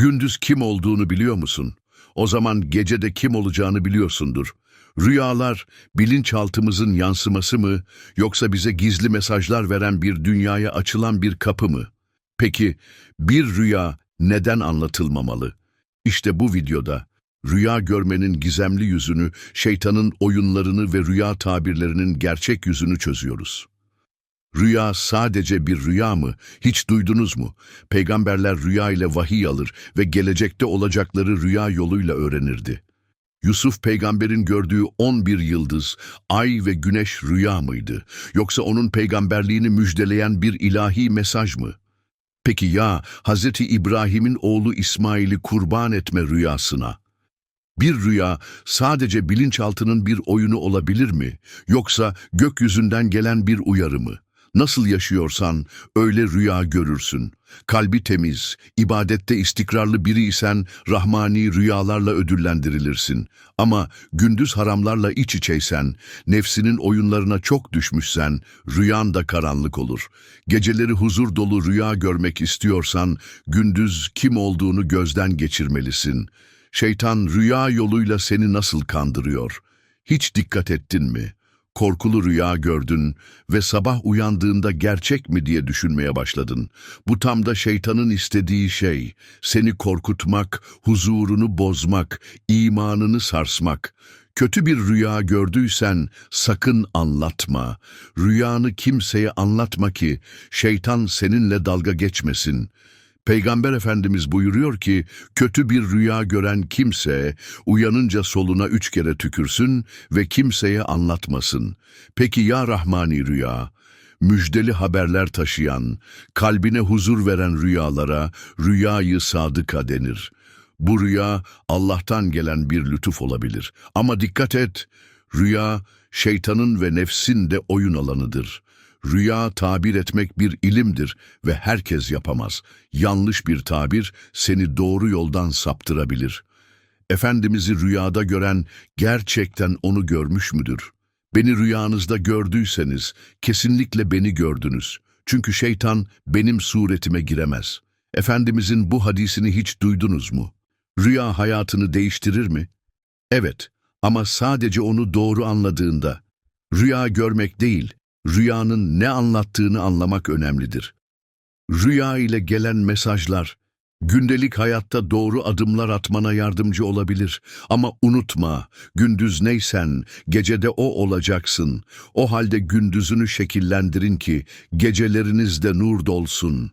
Gündüz kim olduğunu biliyor musun? O zaman gecede kim olacağını biliyorsundur. Rüyalar bilinçaltımızın yansıması mı yoksa bize gizli mesajlar veren bir dünyaya açılan bir kapı mı? Peki bir rüya neden anlatılmamalı? İşte bu videoda rüya görmenin gizemli yüzünü, şeytanın oyunlarını ve rüya tabirlerinin gerçek yüzünü çözüyoruz. Rüya sadece bir rüya mı? Hiç duydunuz mu? Peygamberler rüya ile vahiy alır ve gelecekte olacakları rüya yoluyla öğrenirdi. Yusuf peygamberin gördüğü 11 yıldız, ay ve güneş rüya mıydı? Yoksa onun peygamberliğini müjdeleyen bir ilahi mesaj mı? Peki ya Hazreti İbrahim'in oğlu İsmail'i kurban etme rüyasına? Bir rüya sadece bilinçaltının bir oyunu olabilir mi? Yoksa gökyüzünden gelen bir uyarı mı? Nasıl yaşıyorsan öyle rüya görürsün. Kalbi temiz, ibadette istikrarlı biri isen rahmani rüyalarla ödüllendirilirsin. Ama gündüz haramlarla iç içeysen, nefsinin oyunlarına çok düşmüşsen, rüyan da karanlık olur. Geceleri huzur dolu rüya görmek istiyorsan, gündüz kim olduğunu gözden geçirmelisin. Şeytan rüya yoluyla seni nasıl kandırıyor? Hiç dikkat ettin mi? Korkulu rüya gördün ve sabah uyandığında gerçek mi diye düşünmeye başladın. Bu tam da şeytanın istediği şey. Seni korkutmak, huzurunu bozmak, imanını sarsmak. Kötü bir rüya gördüysen sakın anlatma. Rüyanı kimseye anlatma ki şeytan seninle dalga geçmesin. Peygamber Efendimiz buyuruyor ki, kötü bir rüya gören kimse uyanınca soluna üç kere tükürsün ve kimseye anlatmasın. Peki ya Rahmani rüya? Müjdeli haberler taşıyan, kalbine huzur veren rüyalara rüyayı sadıka denir. Bu rüya Allah'tan gelen bir lütuf olabilir. Ama dikkat et, rüya şeytanın ve nefsin de oyun alanıdır. Rüya tabir etmek bir ilimdir ve herkes yapamaz. Yanlış bir tabir seni doğru yoldan saptırabilir. Efendimiz'i rüyada gören gerçekten onu görmüş müdür? Beni rüyanızda gördüyseniz kesinlikle beni gördünüz. Çünkü şeytan benim suretime giremez. Efendimizin bu hadisini hiç duydunuz mu? Rüya hayatını değiştirir mi? Evet ama sadece onu doğru anladığında. Rüya görmek değil, rüyanın ne anlattığını anlamak önemlidir. Rüya ile gelen mesajlar, gündelik hayatta doğru adımlar atmana yardımcı olabilir. Ama unutma, gündüz neysen, gecede o olacaksın. O halde gündüzünü şekillendirin ki, gecelerinizde nur dolsun.